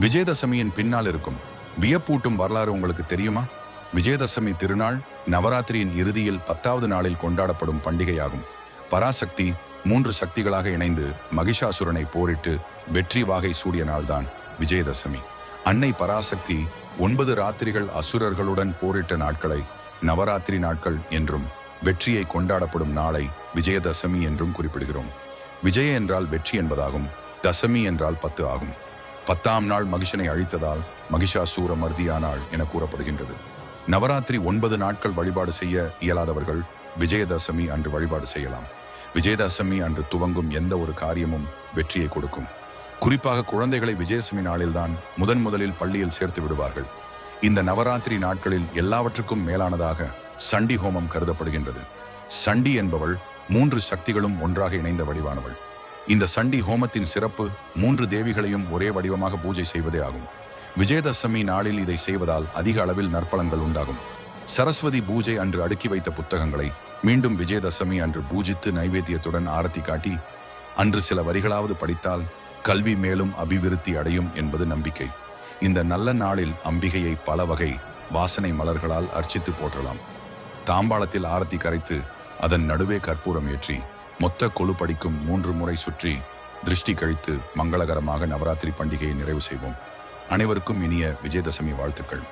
விஜயதசமியின் பின்னால் இருக்கும். வியப்பூட்டும் வரலாறு உங்களுக்கு தெரியுமா? விஜயதசமி திருநாள் நவராத்திரியின் இறுதியில் பத்தாவது நாளில் கொண்டாடப்படும் பண்டிகையாகும். பராசக்தி மூன்று சக்திகளாக இணைந்து மகிஷாசுரனை போரிட்டு வெற்றி வாகை சூடிய நாள்தான் விஜயதசமி. அன்னை பராசக்தி ஒன்பது ராத்திரிகள் அசுரர்களுடன் போரிட்ட நாட்களை நவராத்திரி நாட்கள் என்றும் வெற்றியை கொண்டாடப்படும் நாளை விஜயதசமி என்றும் குறிப்பிடுகிறோம். விஜய என்றால் வெற்றி என்பதாகும் தசமி என்றால் பத்து ஆகும். பத்தாம் நாள் மகிஷனை அழித்ததால் மகிஷாசூர மர்தியானாள் என கூறப்படுகின்றது. நவராத்திரி ஒன்பது நாட்கள் வழிபாடு செய்ய இயலாதவர்கள் விஜயதசமி அன்று வழிபாடு செய்யலாம். விஜயதசமி அன்று துவங்கும் எந்த ஒரு காரியமும் வெற்றியை கொடுக்கும். குறிப்பாக குழந்தைகளை விஜயதசமி நாளில்தான் முதன் முதலில் பள்ளியில் சேர்த்து விடுவார்கள். இந்த நவராத்திரி நாட்களில் எல்லாவற்றுக்கும் மேலானதாக சண்டி ஹோமம் கருதப்படுகின்றது. சண்டி என்பவள் மூன்று சக்திகளும் ஒன்றாக இணைந்த வடிவானவள். இந்த சண்டி ஹோமத்தின் சிறப்பு மூன்று தேவிகளையும் ஒரே வடிவமாக பூஜை செய்வதே ஆகும். விஜயதசமி நாளில் இதை செய்வதால் அதிக அளவில் நற்பலங்கள் உண்டாகும். சரஸ்வதி பூஜை அன்று அடுக்கி வைத்த புத்தகங்களை மீண்டும் விஜயதசமி அன்று பூஜித்து நைவேத்தியத்துடன் ஆரத்தி காட்டி அன்று சில வரிகளாவது படித்தால் கல்வி மேலும் அபிவிருத்தி அடையும் என்பது நம்பிக்கை. இந்த நல்ல நாளில் அம்பிகையை பல வகை வாசனை மலர்களால் அர்ச்சித்து போற்றலாம். தாம்பாளத்தில் ஆரத்தி கரைத்து அதன் நடுவே கற்பூரம் ஏற்றி மொத்த கொழு படிக்கும் மூன்று முறை சுற்றி திருஷ்டி கழித்து மங்களகரமாக நவராத்திரி பண்டிகையை நிறைவு செய்வோம். அனைவருக்கும் இனிய விஜயதசமி வாழ்த்துக்கள்.